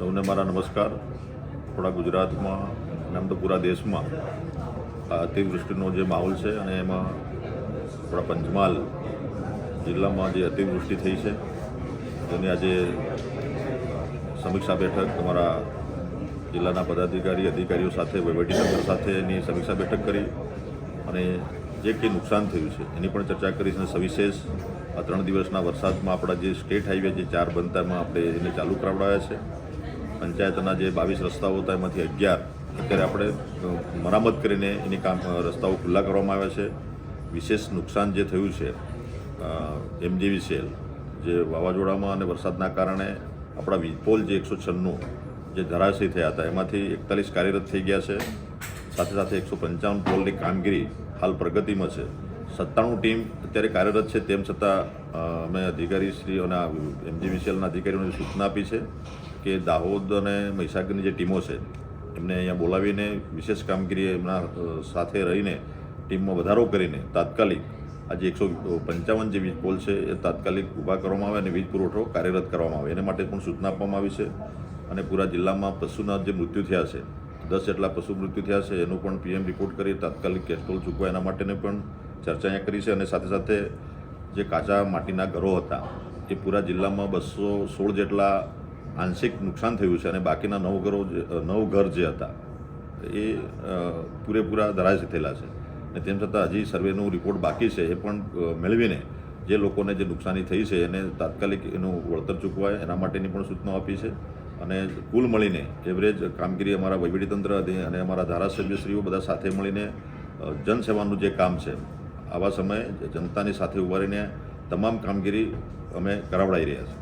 સૌને મારા નમસ્કાર. થોડા ગુજરાતમાં અને આમ તો પૂરા દેશમાં અતિવૃષ્ટિનો જે માહોલ છે અને એમાં થોડા પંચમહાલ જિલ્લામાં જે અતિવૃષ્ટિ થઈ છે, તેની આજે સમીક્ષા બેઠક અમારા જિલ્લાના પદાધિકારી, અધિકારીઓ સાથે વહીવટીતંત્ર સાથે એની સમીક્ષા બેઠક કરી અને જે કંઈ નુકસાન થયું છે, એની પણ ચર્ચા કરી અને સવિશેષ આ ત્રણ દિવસના વરસાદમાં આપણા જે સ્ટેટ હાઈવે જે ચાર બનતામાં આપણે એને ચાલુ કરાવડાવ્યા છે. પંચાયતના જે બાવીસ રસ્તાઓ હતા, એમાંથી અગિયાર અત્યારે આપણે મરામત કરીને એની કામ રસ્તાઓ ખુલ્લા કરવામાં આવ્યા છે. વિશેષ નુકસાન જે થયું છે એમજીવીસીએલ, જે વાવાઝોડામાં અને વરસાદના કારણે આપણા વીજપોલ જે એકસો છન્નું જે ધરાશી થયા હતા, એમાંથી એકતાલીસ કાર્યરત થઈ ગયા છે. સાથે સાથે એકસો પંચાવન પોલની કામગીરી હાલ પ્રગતિમાં છે. સત્તાણું ટીમ અત્યારે કાર્યરત છે, તેમ છતાં અમે અધિકારીશ્રી અને એમજીવીસીએલના અધિકારીઓને સૂચના આપી છે કે દાહોદ અને મહીસાગરની જે ટીમો છે, એમને અહીંયા બોલાવીને વિશેષ કામગીરી એમના સાથે રહીને ટીમમાં વધારો કરીને તાત્કાલિક આજે એકસો પંચાવન જે વીજ પોલ છે એ તાત્કાલિક ઊભા કરવામાં આવે અને વીજ પુરવઠો કાર્યરત કરવામાં આવે. એને માટે પણ સૂચના આપવામાં આવી છે અને પૂરા જિલ્લામાં પશુના જે મૃત્યુ થયા છે, દસ જેટલા પશુ મૃત્યુ થયા છે, એનું પણ પીએમ રિપોર્ટ કરી તાત્કાલિક કેસ્ટ્રોલ ચૂકવા એના માટેને પણ ચર્ચા અહીંયા કરી છે અને સાથે સાથે જે કાચા માટીના ઘરો હતા, એ પૂરા જિલ્લામાં બસો સોળ જેટલા આંશિક નુકસાન થયું છે અને બાકીના નવ ઘરો નવ ઘર જે હતા, એ પૂરેપૂરા ધરાશ થયેલા છે. અને તેમ છતાં હજી સર્વેનું રિપોર્ટ બાકી છે, એ પણ મેળવીને જે લોકોને જે નુકસાની થઈ છે, એને તાત્કાલિક એનું વળતર ચૂકવાય, એના માટેની પણ સૂચનાઓ આપી છે. અને કુલ મળીને એવરેજ કામગીરી અમારા વહીવટીતંત્ર અને અમારા ધારાસભ્યશ્રીઓ બધા સાથે મળીને જનસેવાનું જે કામ છે આવા સમયે જનતાની સાથે ઊભા રહીને તમામ કામગીરી અમે કરાવડાવી રહ્યા છીએ.